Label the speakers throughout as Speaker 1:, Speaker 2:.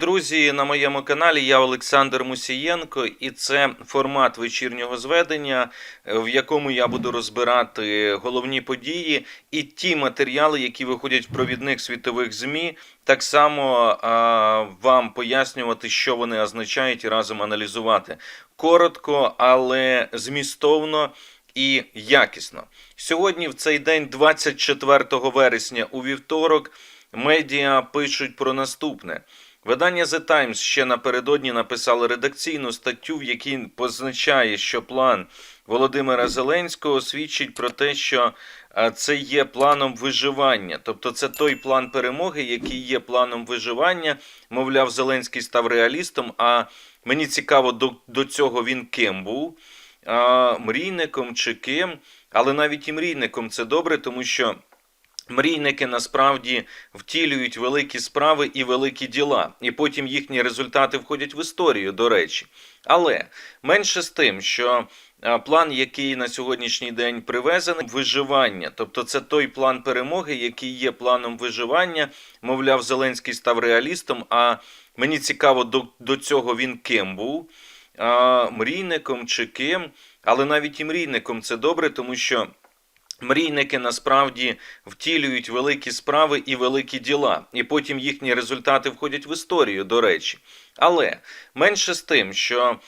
Speaker 1: Друзі, на моєму каналі я Олександр Мусієнко, і це формат вечірнього зведення, е, в якому я буду розбирати головні події і ті матеріали, які виходять в провідних світових змі, так само а, вам пояснювати, що вони означають, і разом аналізувати коротко, але змістовно. І якісно сьогодні, в цей день, 24 вересня, у вівторок, медіа пишуть про наступне. Видання The Times ще напередодні написало редакційну статтю, в якій позначає, що план Володимира Зеленського свідчить про те, що це є планом виживання. Тобто, це той план перемоги, який є планом виживання. Мовляв, Зеленський став реалістом. А мені цікаво, до, до цього він ким був а, мрійником чи ким, але навіть і мрійником це добре, тому що. Мрійники насправді втілюють великі справи і великі діла, і потім їхні результати входять в історію, до речі. Але менше з тим, що план, який на сьогоднішній день привезений, виживання, тобто це той план перемоги, який є планом виживання. Мовляв, Зеленський став реалістом. А мені цікаво, до, до цього він ким був а, мрійником чи ким, але навіть і мрійником це добре, тому що. Мрійники насправді втілюють великі справи і великі діла, і потім їхні результати входять в історію, до речі. Але менше з тим, що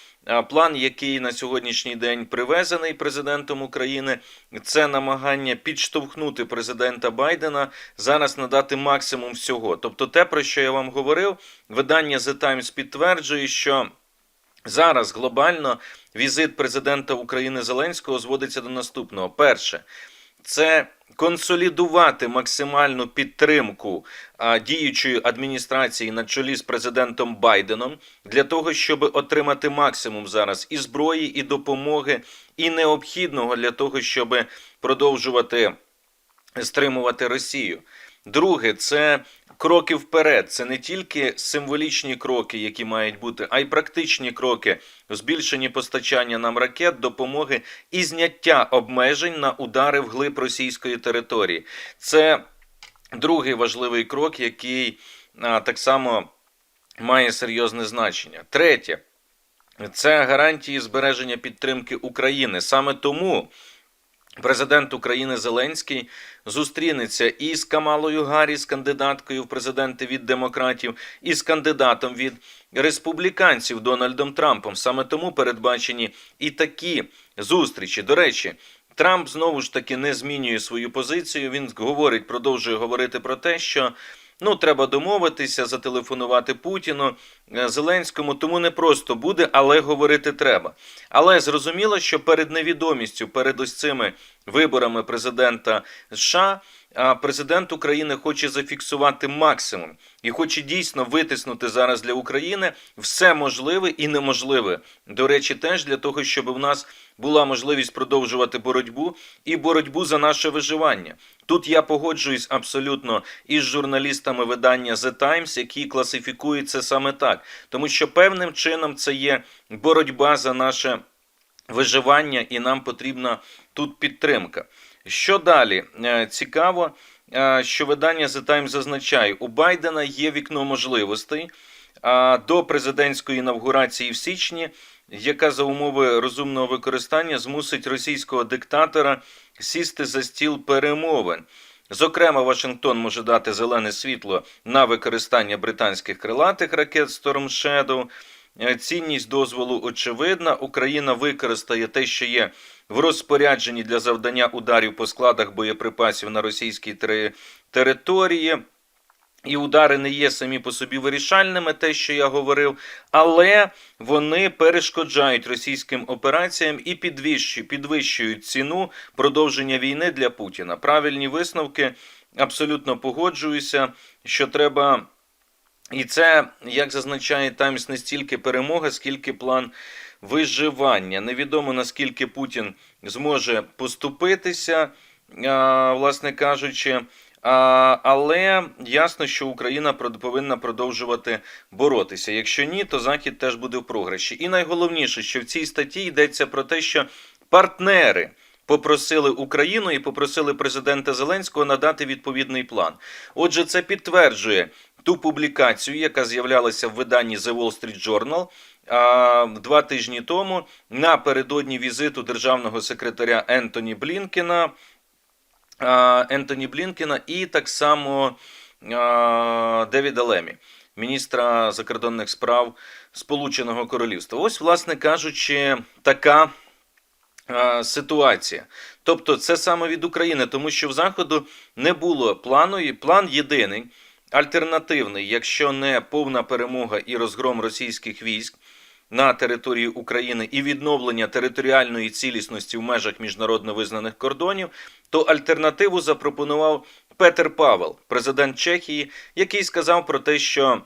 Speaker 1: план, який на сьогоднішній день привезений президентом України, це намагання підштовхнути президента Байдена зараз надати максимум всього. Тобто, те, про що я вам говорив, видання The Times підтверджує, що. Зараз глобально візит президента України Зеленського зводиться до наступного: перше, це консолідувати максимальну підтримку діючої адміністрації на чолі з президентом Байденом для того, щоб отримати максимум зараз і зброї, і допомоги, і необхідного для того, щоб продовжувати стримувати Росію. Друге, це кроки вперед. Це не тільки символічні кроки, які мають бути, а й практичні кроки в збільшенні постачання нам ракет, допомоги і зняття обмежень на удари вглиб російської території. Це другий важливий крок, який а, так само має серйозне значення. Третє. Це гарантії збереження підтримки України. Саме тому Президент України Зеленський зустрінеться і з Камалою Гарріс, кандидаткою в президенти від демократів, і з кандидатом від республіканців Дональдом Трампом. Саме тому передбачені і такі зустрічі. До речі, Трамп знову ж таки не змінює свою позицію. Він говорить, продовжує говорити про те, що. Ну, треба домовитися, зателефонувати Путіну е, Зеленському, тому не просто буде, але говорити треба. Але зрозуміло, що перед невідомістю, перед ось цими виборами президента США, президент України хоче зафіксувати максимум і хоче дійсно витиснути зараз для України все можливе і неможливе. До речі, теж для того, щоб у нас була можливість продовжувати боротьбу і боротьбу за наше виживання. Тут я погоджуюсь абсолютно із журналістами видання The Times, які класифікують це саме так, тому що певним чином це є боротьба за наше виживання, і нам потрібна тут підтримка. Що далі Е, цікаво, е, що видання The Times зазначає, у Байдена є вікно можливостей до президентської інавгурації в січні, яка за умови розумного використання змусить російського диктатора сісти за стіл перемовин. Зокрема, Вашингтон може дати зелене світло на використання британських крилатих ракет Storm Shadow. Е, Цінність дозволу очевидна. Україна використає те, що є в розпорядженні для завдання ударів по складах боєприпасів на російській території. І удари не є самі по собі вирішальними, те, що я говорив, але вони перешкоджають російським операціям і підвищують, підвищують ціну продовження війни для Путіна. Правильні висновки абсолютно погоджуюся, що треба. І це, як зазначає Таймс, не стільки перемога, скільки план виживання. Невідомо наскільки Путін зможе поступитися, власне кажучи. Але ясно, що Україна повинна продовжувати боротися. Якщо ні, то Захід теж буде в програші. І найголовніше, що в цій статті йдеться про те, що партнери попросили Україну і попросили президента Зеленського надати відповідний план. Отже, це підтверджує ту публікацію, яка з'являлася в виданні The Wall Street Journal два тижні тому напередодні візиту державного секретаря Ентоні Блінкена. Ентоні Блінкена і так само Девіда Лемі, міністра закордонних справ Сполученого Королівства. Ось, власне кажучи, така ситуація. Тобто, це саме від України, тому що в Заходу не було плану, і план єдиний, альтернативний, якщо не повна перемога і розгром російських військ. На території України і відновлення територіальної цілісності в межах міжнародно визнаних кордонів, то альтернативу запропонував Петер Павел, президент Чехії, який сказав про те, що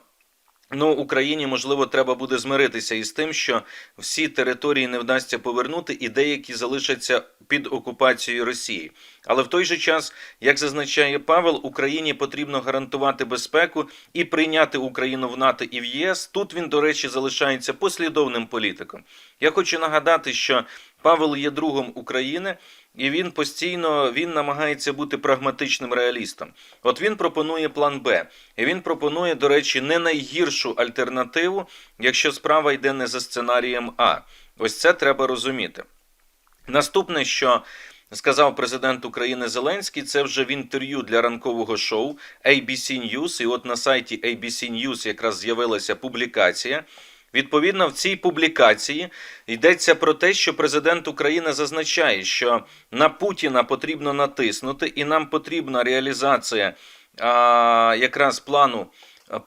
Speaker 1: ну Україні можливо треба буде змиритися із тим, що всі території не вдасться повернути, і деякі залишаться під окупацією Росії. Але в той же час, як зазначає Павел, Україні потрібно гарантувати безпеку і прийняти Україну в НАТО і в ЄС. Тут він, до речі, залишається послідовним політиком. Я хочу нагадати, що Павел є другом України. І він постійно він намагається бути прагматичним реалістом. От він пропонує план Б. І він пропонує, до речі, не найгіршу альтернативу, якщо справа йде не за сценарієм А. Ось це треба розуміти. Наступне, що сказав президент України Зеленський, це вже в інтерв'ю для ранкового шоу ABC News. І от на сайті ABC News якраз з'явилася публікація. Відповідно, в цій публікації йдеться про те, що президент України зазначає, що на Путіна потрібно натиснути, і нам потрібна реалізація а, якраз плану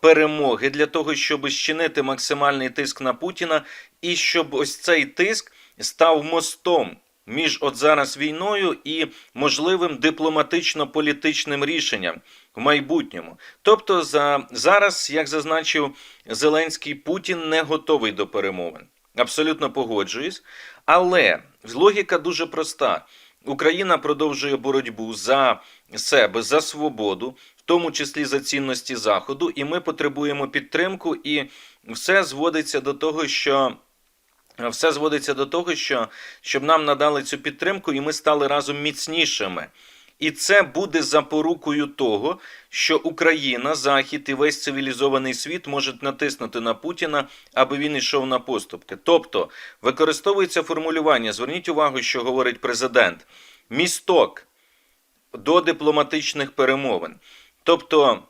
Speaker 1: перемоги для того, щоб зчинити максимальний тиск на Путіна, і щоб ось цей тиск став мостом між от зараз війною і можливим дипломатично-політичним рішенням в майбутньому. Тобто, за зараз, як зазначив Зеленський, Путін не готовий до перемовин. Абсолютно погоджуюсь. Але логіка дуже проста. Україна продовжує боротьбу за себе, за свободу, в тому числі за цінності Заходу, і ми потребуємо підтримку, і все зводиться до того, що. Все зводиться до того, що щоб нам надали цю підтримку, і ми стали разом міцнішими. І це буде запорукою того, що Україна, Захід і весь цивілізований світ можуть натиснути на Путіна, аби він йшов на поступки. Тобто використовується формулювання. Зверніть увагу, що говорить президент: місток до дипломатичних перемовин. Тобто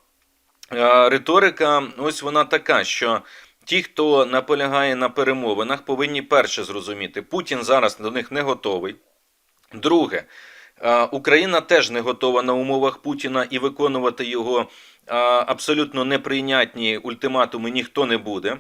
Speaker 1: е, риторика, ось вона така, що. Ті, хто наполягає на перемовинах, повинні перше зрозуміти, Путін зараз до них не готовий. Друге, Україна теж не готова на умовах Путіна і виконувати його абсолютно неприйнятні ультиматуми ніхто не буде.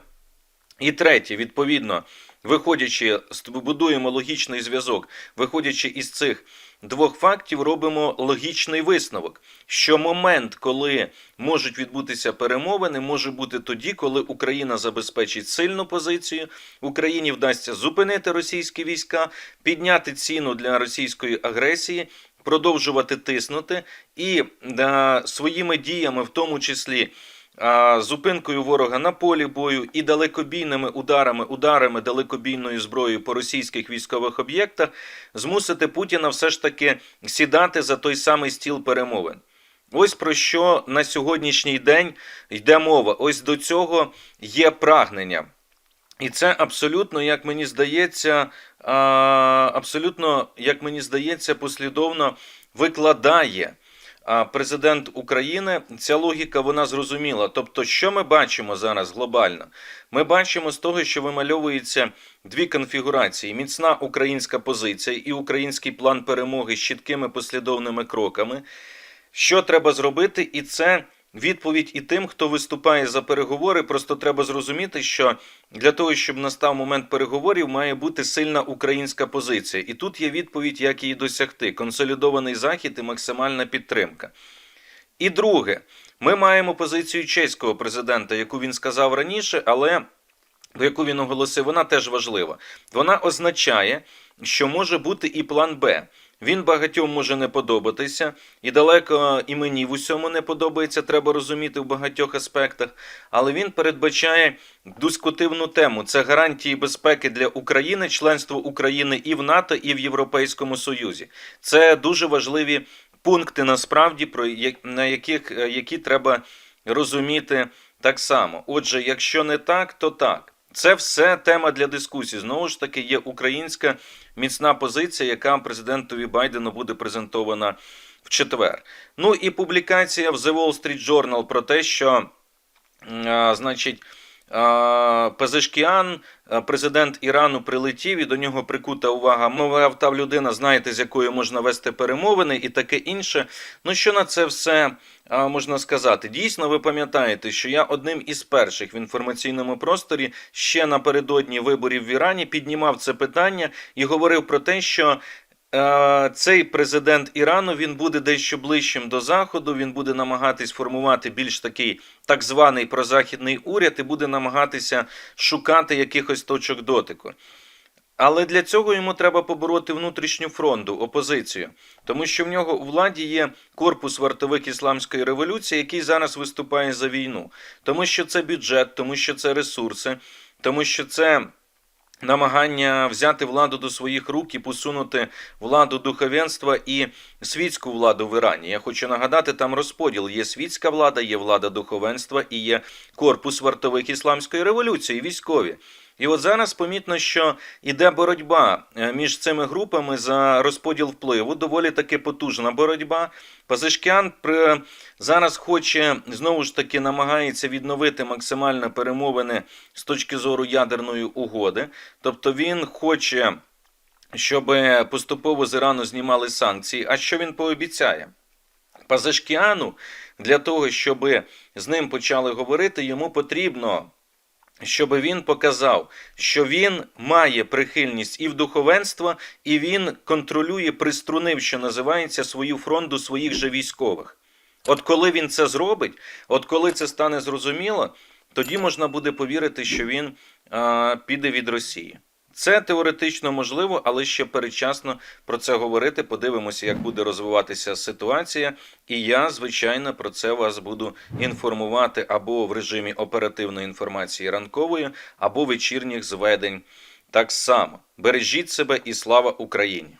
Speaker 1: І третє, відповідно, виходячи, будуємо логічний зв'язок, виходячи із цих двох фактів, робимо логічний висновок, що момент, коли можуть відбутися перемовини, може бути тоді, коли Україна забезпечить сильну позицію, Україні вдасться зупинити російські війська, підняти ціну для російської агресії. Продовжувати тиснути і да, своїми діями, в тому числі зупинкою ворога на полі бою і далекобійними ударами, ударами далекобійною зброєю по російських військових об'єктах, змусити Путіна все ж таки сідати за той самий стіл перемовин. Ось про що на сьогоднішній день йде мова. Ось до цього є прагнення. І це абсолютно, як мені здається, абсолютно, як мені здається, послідовно викладає президент України, ця логіка вона зрозуміла. Тобто, що ми бачимо зараз глобально? Ми бачимо з того, що вимальовується дві конфігурації: міцна українська позиція і український план перемоги з чіткими послідовними кроками. Що треба зробити, і це відповідь і тим, хто виступає за переговори. Просто треба зрозуміти, що для того, щоб настав момент переговорів, має бути сильна українська позиція. І тут є відповідь, як її досягти: консолідований захід і максимальна підтримка. І друге, ми маємо позицію чеського президента, яку він сказав раніше, але яку він оголосив, вона теж важлива. Вона означає, що може бути і план Б. Він багатьом може не подобатися, і далеко і мені в усьому не подобається, треба розуміти в багатьох аспектах. Але він передбачає дискутивну тему: це гарантії безпеки для України, членство України і в НАТО, і в Європейському Союзі. Це дуже важливі пункти, насправді, про на яких е, які треба розуміти так само. Отже, якщо не так, то так. Це все тема для дискусії. Знову ж таки, є українська міцна позиція, яка президентові Байдену буде презентована в четвер. Ну і публікація в The Wall Street Journal про те, що, а, значить, Пезешкіан, президент Ірану, прилетів, і до нього прикута увага. Мовляв, та людина, знаєте, з якою можна вести перемовини і таке інше. Ну що на це все можна сказати? Дійсно, ви пам'ятаєте, що я одним із перших в інформаційному просторі ще напередодні виборів в Ірані піднімав це питання і говорив про те, що. Е, Цей президент Ірану він буде дещо ближчим до заходу. Він буде намагатись формувати більш такий так званий прозахідний уряд і буде намагатися шукати якихось точок дотику. Але для цього йому треба побороти внутрішню фронту, опозицію, тому що в нього у владі є корпус вартових ісламської революції, який зараз виступає за війну, тому що це бюджет, тому що це ресурси, тому що це. Намагання взяти владу до своїх рук і посунути владу духовенства і світську владу в Ірані. Я хочу нагадати, там розподіл: є світська влада, є влада духовенства і є корпус вартових ісламської революції, військові. І от зараз помітно, що іде боротьба е, між цими групами за розподіл впливу. Доволі таки потужна боротьба. Пазишкян зараз хоче знову ж таки намагається відновити максимально перемовини з точки зору ядерної угоди. Тобто він хоче, щоб поступово з Ірану знімали санкції. А що він пообіцяє? Пазашкіану для того, щоб з ним почали говорити, йому потрібно щоб він показав, що він має прихильність і в духовенство, і він контролює, приструнив, що називається, свою фронту своїх же військових. От коли він це зробить, от коли це стане зрозуміло, тоді можна буде повірити, що він а, піде від Росії. Це теоретично можливо, але ще передчасно про це говорити. Подивимося, як буде розвиватися ситуація. І я, звичайно, про це вас буду інформувати або в режимі оперативної інформації ранкової, або вечірніх зведень. Так само бережіть себе і слава Україні!